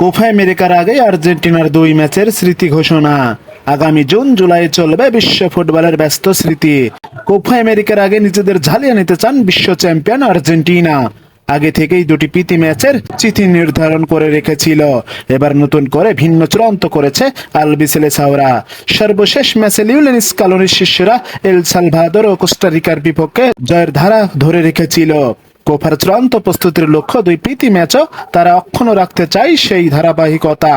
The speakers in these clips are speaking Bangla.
কোফা আমেরিকার আগে আর্জেন্টিনার দুই ম্যাচের স্মৃতি ঘোষণা। আগামী জুন, জুলাই চলবে বিশ্ব ফুটবলের ব্যস্ত স্মৃতি। কোফা আমেরিকার আগে নিজেদের ঝালিয়ে নিতে চান বিশ্ব চ্যাম্পিয়ন আর্জেন্টিনা। আগে থেকেই দুটি প্রীতি ম্যাচের চিঠি নির্ধারণ করে রেখেছিল। এবার নতুন করে ভিন্ন চূড়ান্ত করেছে আলবিসেলে সাওরা সর্বশেষ ম্যাচে লিউলেন স্কালোনির শিষ্যরা এল সালভাদর ও কোস্টারিকার বিপক্ষে জয়ের ধারা ধরে রেখেছিল। কোফার চূড়ান্ত প্রস্তুতির লক্ষ্য দুই প্রীতি ম্যাচও তারা অক্ষুণ্ণ রাখতে চায় সেই ধারাবাহিকতা।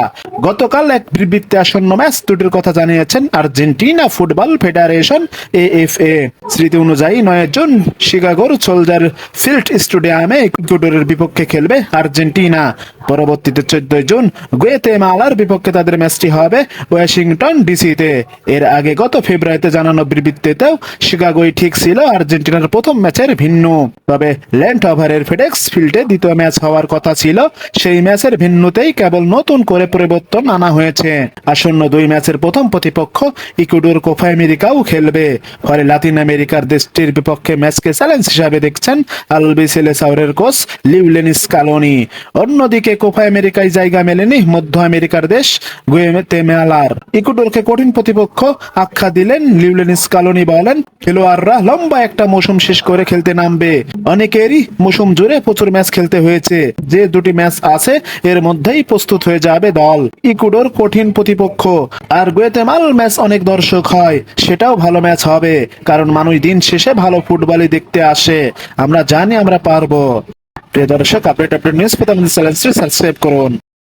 গতকাল এক বিবৃতি আসন্ন ম্যাচ দুটির কথা জানিয়েছেন Argentina football federation A F A স্মৃতি অনুযায়ী নয় জুন শিকাগোর সোলজার ফিল্ড স্টেডিয়ামে ইকুয়েডরের বিপক্ষে খেলবে আর্জেন্টিনা। পরবর্তীতে চোদ্দই জুন গুয়েতেমালার বিপক্ষে তাদের ম্যাচটি হবে ওয়াশিংটন ডিসিতে। এর আগে গত ফেব্রুয়ারিতে জানানো বিবৃতিতেও শিকাগোই ঠিক ছিল, আর্জেন্টিনার প্রথম ম্যাচের ভিন্ন। তবে ল্যান্ড ওভারের ফেডেক্স ফিল্ডে দ্বিতীয় ম্যাচ হওয়ার কথা ছিল। সেই ম্যাচের ভিন্নতেই কেবল নতুন করে পরিবর্তন আনা হয়েছে। আসন্ন দুই ম্যাচের প্রথম প্রতিপক্ষ ইকুডোর কোফা আমেরিকাও খেলবে। ফলে লাতিন আমেরিকার দেশটির বিপক্ষে ম্যাচকে চ্যালেঞ্জ হিসাবে দেখছেন আলবিসেলে সাউরের কোচ লিউলেন স্কালোনি অন্যদিকে কোফা আমেরিকায় জায়গা মেলেনি মধ্য আমেরিকার দেশ গুয়েতেমালার। ইকুডোরকে কঠিন প্রতিপক্ষ আখ্যা দিলেন লিউলেন স্কালোনি বলেন, খেলোয়াড়রা লম্বা একটা মৌসুম শেষ করে খেলতে নামবে। অনেকেরই মৌসুম জুড়ে প্রচুর ম্যাচ খেলতে হয়েছে। যে দুটি ম্যাচ আছে, এর মধ্যেই প্রস্তুত হয়ে যাবে দল। ইকুডোর কঠিন প্রতিপক্ষ। আর গুয়েতেমাল ম্যাচ অনেক দর্শক হয়। সেটাও ভালো ম্যাচ হবে। কারণ মানুষ দিন শেষে ভালো ফুটবলই দেখতে আসে। আমরা জানি আমরা পারব। প্রিয় দর্শক আপডেট আপডেট নিউজ পেতে আমাদের সাবস্ক্রাইব করুন।